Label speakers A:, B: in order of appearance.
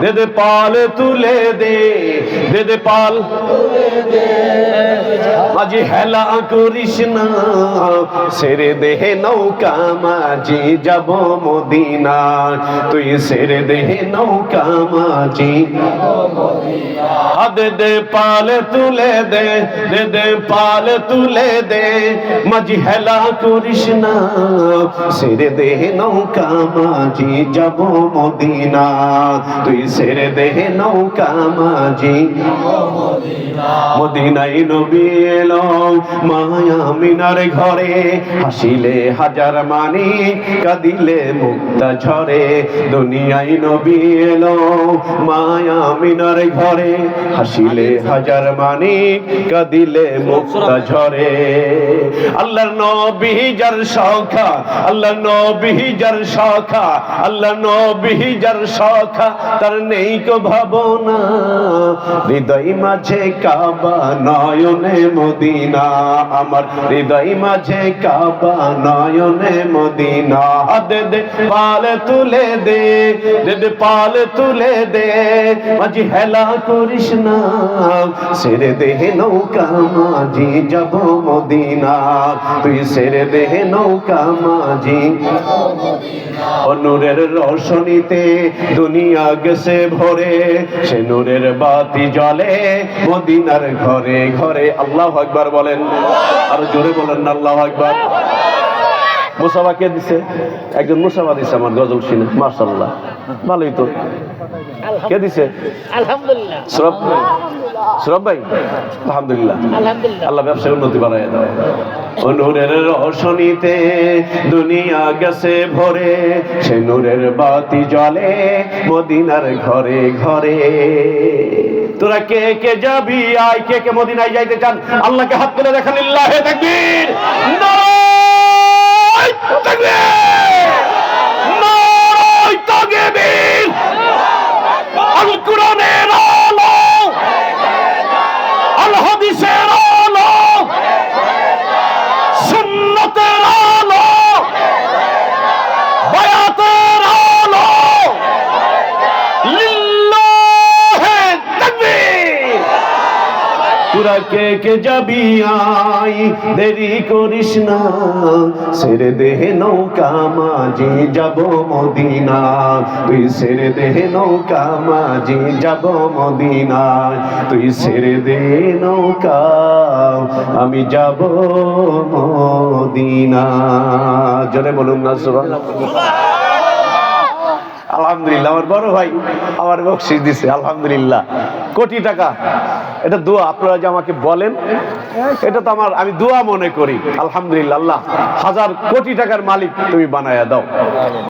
A: দে দে পাল তুলে দে। দে দে। মাঝি হেলা করিস না। সেরে দেহে নৌকা মাঝি যাব মদিনা তুই সেরে দেহে নৌকা মাঝি দে দে, পাল তুলে দে দে দে, পাল তুলে দে। মাঝি হেলা করিস না। সেরে দেহে নৌকা মাঝি যাব মদিনা তুই সেরে দেহে নৌকা মাঝি মদিনাই নবী এলো মায়া মিনার ঘরে হাসিলে হাজার মানি, কাঁদিলে মুক্তা ঝরে। দুনিয়াই নবী এলো। মায়া মিনার ঘরে হাসিলে হাজার মানি, কাঁদিলে মুক্তা ঝরে। আল্লাহর নবী যার শখা, আল্লাহর নবী যার শখা আল্লাহ নবী যার শখা, তার নেই কো ভাবনা। হৃদয় মাঝে কাবা নয়নে মদিনা, আমার হৃদয় মাঝে কাবা নয়নে মদিনা। দে দে, পাল তুলে দে দে দে পাল তুলে দে, মাঝি হেলা করিস না সেরে দেহে নৌকা, মাঝি যাব মদিনা। তুই সেরে দেহে নৌকা, মাঝি নূরের রোশনীতে দুনিয়া গেছে ভরে, সে নূরের বাতি জ্বলে মদিনার ঘরে ঘরে, আল্লাহ আকবার বলেন। আর জোরে বলেন আল্লাহ আকবার। মুসাফা কে দিছে একজন মুসাফা দিছে আমার গজল শুনে মার্শাল্লাহ ভালোই তো। কে দিছে?
B: আলহামদুলিল্লাহ।
A: সরব সরব ভাই? আলহামদুলিল্লাহ। আল্লাহ ব্যবসায় উন্নতি বাড়ায় দাও। ও নূরের রোশনীতে দুনিয়া গেছে ভরে সে নূরের বাতি জ্বলে মদিনার ঘরে ঘরে। তোরা কে কে যাবি? আয় কে কে মদিনায় যাইতে চান? আল্লাহকে হাত তুলে দেখান ইল্লাহে তোরা কে কে যাবি আই? দেরি করিস না সেরে দেহে নৌকা মাঝি, যাব মদিনা তুই সেরে দেহে নৌকা মাঝি, যাব মদিনা তুই সেরে দে নৌকা, আমি যাব মদিনা জোরে বলুন না আলহামদুলিল্লাহ, আমার বড় ভাই আমার বকশিস দিছে, আলহামদুলিল্লাহ। কোটি টাকা। এটা দোয়া আপনারা যে আমাকে বলেন, এটা তো আমার আমি দোয়া মনে করি। আলহামদুলিল্লাহ, আল্লাহ, হাজার কোটি টাকার মালিক তুমি বানায়া দাও।